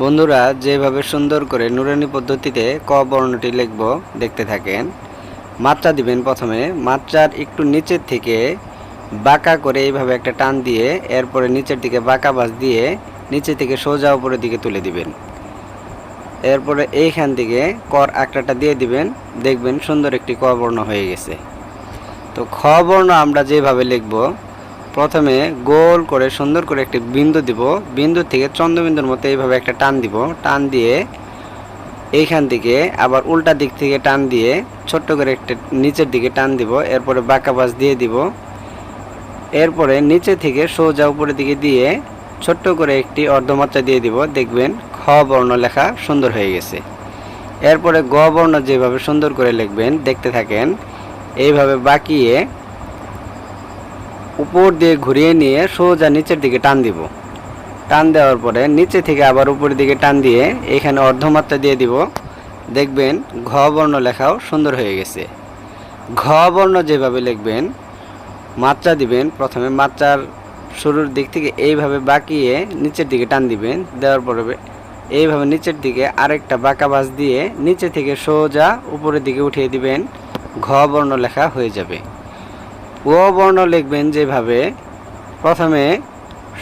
বন্ধুরা, যেভাবে সুন্দর করে নুরানি পদ্ধতিতে ক বর্ণটি লিখব, দেখতে থাকেন। মাত্রা দিবেন প্রথমে। মাত্রার একটু নিচের থেকে বাঁকা করে এইভাবে একটা টান দিয়ে এরপরে নিচের দিকে বাঁকা বাস দিয়ে নিচে থেকে সোজা উপরের দিকে তুলে দিবেন। এরপরে এইখান থেকে কর আঁকড়াটা দিয়ে দিবেন। দেখবেন সুন্দর একটি ক বর্ণ হয়ে গেছে। তো খ বর্ণ আমরা যেভাবে লিখব প্রথমে গোল করে সুন্দর করে একটি বিন্দু দিব। বিন্দু থেকে চন্দ্রবিন্দুর মতো এইভাবে একটা টান দিব। টান দিয়ে এইখান থেকে আবার উল্টা দিক থেকে টান দিয়ে ছোট্ট করে একটা নিচের দিকে টান দিব। এরপরে বাঁকা বাস দিয়ে দিব। এরপরে নিচে থেকে সোজা উপরের দিকে দিয়ে ছোট্ট করে একটি অর্ধমাত্রা দিয়ে দিব। দেখবেন খ বর্ণ লেখা সুন্দর হয়ে গেছে। এরপরে গ বর্ণ যেভাবে সুন্দর করে লিখবেন, দেখতে থাকেন। এইভাবে বাঁকিয়ে উপর দিয়ে ঘুরিয়ে নিয়ে সোজা নিচের দিকে টান দিব। টান দেওয়ার পরে নিচে থেকে আবার উপরের দিকে টান দিয়ে এখানে অর্ধমাত্রা দিয়ে দিব। দেখবেন ঘ বর্ণ লেখাও সুন্দর হয়ে গেছে। ঘ বর্ণ যেভাবে লিখবেন, মাত্রা দিবেন, প্রথমে মাত্রার শুরুর দিক থেকে এইভাবে বাঁকিয়ে নিচের দিকে টান দিবেন, দেওয়ার পরে এইভাবে নিচের দিকে আরেকটা বাঁকা বাস দিয়ে নিচে থেকে সোজা উপরের দিকে উঠিয়ে দিবেন, ঘ বর্ণ লেখা হয়ে যাবে। ও বর্ণ লিখবেন যেভাবে প্রথমে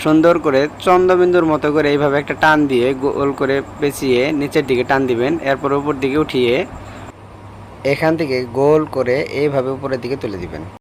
সুন্দর করে চন্দ্রবিন্দুর মতো করে এইভাবে একটা টান দিয়ে গোল করে পেঁচিয়ে নিচের দিকে টান দিবেন, এরপর উপর দিকে উঠিয়ে এখান থেকে গোল করে এইভাবে উপরের দিকে তুলে দিবেন।